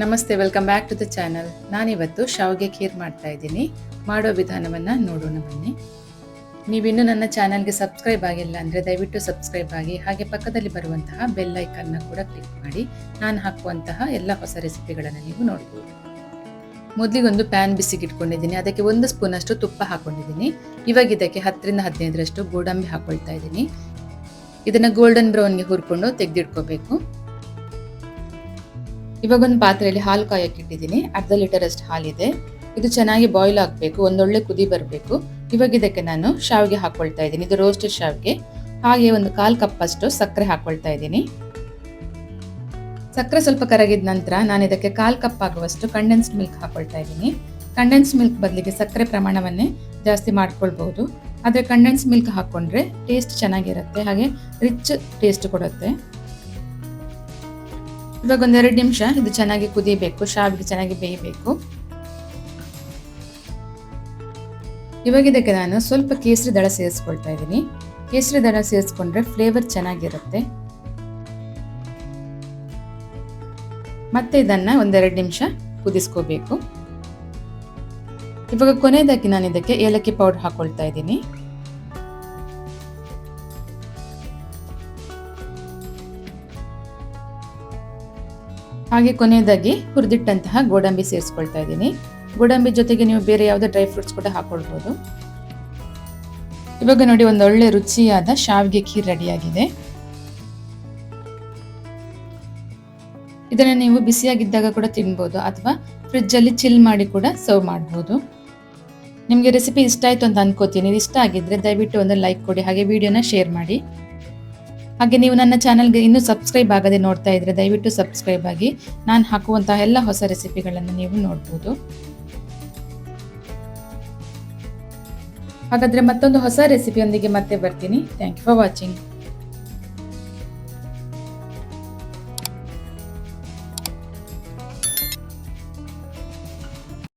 ನಮಸ್ತೆ welcome back to the channel ನಾನಿವತ್ತು ಶಾವಿಗೆ ಖೀರ್ ಮಾಡ್ತಾ ಇದ್ದೀನಿ. ಮಾಡೋ ವಿಧಾನವನ್ನು ನೋಡೋಣ ಬನ್ನಿ. ನೀವಿನ್ನೂ ನನ್ನ ಚಾನಲ್ಗೆ ಸಬ್ಸ್ಕ್ರೈಬ್ ಆಗಿಲ್ಲ ಅಂದರೆ ದಯವಿಟ್ಟು ಸಬ್ಸ್ಕ್ರೈಬ್ ಆಗಿ, ಹಾಗೆ ಪಕ್ಕದಲ್ಲಿ ಬರುವಂತಹ ಬೆಲ್ ಐಕನ್ನ ಕೂಡ ಕ್ಲಿಕ್ ಮಾಡಿ. ನಾನು ಹಾಕುವಂತಹ ಎಲ್ಲ ಹೊಸ ರೆಸಿಪಿಗಳನ್ನು ನೀವು ನೋಡ್ಬೋದು. ಮೊದಲಿಗೊಂದು ಪ್ಯಾನ್ ಬಿಸಿಗಿಟ್ಕೊಂಡಿದ್ದೀನಿ. ಅದಕ್ಕೆ ಒಂದು ಸ್ಪೂನಷ್ಟು ತುಪ್ಪ ಹಾಕೊಂಡಿದ್ದೀನಿ. ಇವಾಗ ಇದಕ್ಕೆ ಹತ್ತರಿಂದ ಹದಿನೈದರಷ್ಟು ಗೋಡಂಬಿ ಹಾಕೊಳ್ತಾ ಇದ್ದೀನಿ. ಇದನ್ನು ಗೋಲ್ಡನ್ ಬ್ರೌನ್ಗೆ ಹುರ್ಕೊಂಡು ತೆಗೆದಿಟ್ಕೋಬೇಕು. ಇವಾಗ ಒಂದು ಪಾತ್ರೆಯಲ್ಲಿ ಹಾಲು ಕಾಯಕ್ಕೆ ಇಟ್ಟಿದ್ದೀನಿ. ಅರ್ಧ ಲೀಟರ್ ಅಷ್ಟು ಹಾಲಿದೆ. ಇದು ಚೆನ್ನಾಗಿ ಬಾಯ್ಲ್ ಆಗಬೇಕು. ಒಂದೊಳ್ಳೆ ಕುದಿ ಬರಬೇಕು. ಇವಾಗ ಇದಕ್ಕೆ ನಾನು ಶಾವಿಗೆ ಹಾಕ್ಕೊಳ್ತಾ ಇದ್ದೀನಿ. ಇದು ರೋಸ್ಟೆಡ್ ಶಾವಿಗೆ. ಹಾಗೆ ಒಂದು ಕಾಲು ಕಪ್ಪಷ್ಟು ಸಕ್ಕರೆ ಹಾಕ್ಕೊಳ್ತಾ ಇದ್ದೀನಿ. ಸಕ್ಕರೆ ಸ್ವಲ್ಪ ಕರಗಿದ ನಂತರ ನಾನು ಇದಕ್ಕೆ ಕಾಲು ಕಪ್ ಆಗುವಷ್ಟು ಕಂಡೆನ್ಸ್ಡ್ ಮಿಲ್ಕ್ ಹಾಕ್ಕೊಳ್ತಾ ಇದ್ದೀನಿ. ಕಂಡೆನ್ಸ್ ಮಿಲ್ಕ್ ಬದಲಿಗೆ ಸಕ್ಕರೆ ಪ್ರಮಾಣವನ್ನೇ ಜಾಸ್ತಿ ಮಾಡ್ಕೊಳ್ಬಹುದು. ಆದರೆ ಕಂಡೆನ್ಸ್ ಮಿಲ್ಕ್ ಹಾಕ್ಕೊಂಡ್ರೆ ಟೇಸ್ಟ್ ಚೆನ್ನಾಗಿರುತ್ತೆ. ಹಾಗೆ ರಿಚ್ ಟೇಸ್ಟ್ ಕೊಡುತ್ತೆ. ಇವಾಗ ಒಂದೆರಡು ನಿಮಿಷ, ಇದು ಚೆನ್ನಾಗಿ ಕುದಿಬೇಕು, ಶಾವಿಗೆ ಚೆನ್ನಾಗಿ ಬೇಯಬೇಕು. ಇವಾಗ ಇದಕ್ಕೆ ನಾನು ಸ್ವಲ್ಪ ಕೇಸರಿ ದಳ ಸೇರಿಸ್ಕೊಳ್ತಾ ಇದ್ದೀನಿ. ಕೇಸರಿ ದಳ ಸೇರಿಸ್ಕೊಂಡ್ರೆ ಫ್ಲೇವರ್ ಚೆನ್ನಾಗಿರುತ್ತೆ. ಮತ್ತೆ ಇದನ್ನ ಒಂದೆರಡು ನಿಮಿಷ ಕುದಿಸ್ಕೋಬೇಕು. ಇವಾಗ ಕೊನೆಯದಾಗಿ ನಾನು ಇದಕ್ಕೆ ಏಲಕ್ಕಿ ಪೌಡರ್ ಹಾಕೊಳ್ತಾ ಇದ್ದೀನಿ. ಹಾಗೆ ಕೊನೆಯದಾಗಿ ಹುರಿದಿಟ್ಟಂತಹ ಗೋಡಂಬಿ ಸೇರಿಸ್ಕೊಳ್ತಾ ಇದ್ದೀನಿ. ಗೋಡಂಬಿ ಜೊತೆಗೆ ನೀವು ಬೇರೆ ಯಾವುದೇ ಡ್ರೈ ಫ್ರೂಟ್ಸ್ ಕೂಡ ಹಾಕೊಳ್ಬೋದು. ಇವಾಗ ನೋಡಿ ಒಂದು ಒಳ್ಳೆ ರುಚಿಯಾದ ಶಾವಿಗೆ ಖೀರ್ ರೆಡಿಯಾಗಿದೆ. ಇದನ್ನು ನೀವು ಬಿಸಿಯಾಗಿದ್ದಾಗ ಕೂಡ ತಿನ್ಬೋದು ಅಥವಾ ಫ್ರಿಜ್ಜಲ್ಲಿ ಚಿಲ್ ಮಾಡಿ ಕೂಡ ಸರ್ವ್ ಮಾಡ್ಬೋದು. ನಿಮಗೆ ರೆಸಿಪಿ ಇಷ್ಟ ಆಯಿತು ಅಂತ ಅನ್ಕೋತೀನಿ. ಇಷ್ಟ ಆಗಿದ್ದರೆ ದಯವಿಟ್ಟು ಒಂದು ಲೈಕ್ ಕೊಡಿ, ಹಾಗೆ ವಿಡಿಯೋನ ಶೇರ್ ಮಾಡಿ. ಹಾಗೆ ನೀವು ನನ್ನ ಚಾನಲ್ಗೆ ಇನ್ನೂ ಸಬ್ಸ್ಕ್ರೈಬ್ ಆಗದೆ ನೋಡ್ತಾ ಇದ್ರೆ ದಯವಿಟ್ಟು ಸಬ್ಸ್ಕ್ರೈಬ್ ಆಗಿ. ನಾನು ಹಾಕುವಂತಹ ಎಲ್ಲ ಹೊಸ ರೆಸಿಪಿಗಳನ್ನು ನೀವು ನೋಡ್ಬೋದು. ಹಾಗಾದರೆ ಮತ್ತೊಂದು ಹೊಸ ರೆಸಿಪಿಯೊಂದಿಗೆ ಮತ್ತೆ ಬರ್ತೀನಿ. Thank you for watching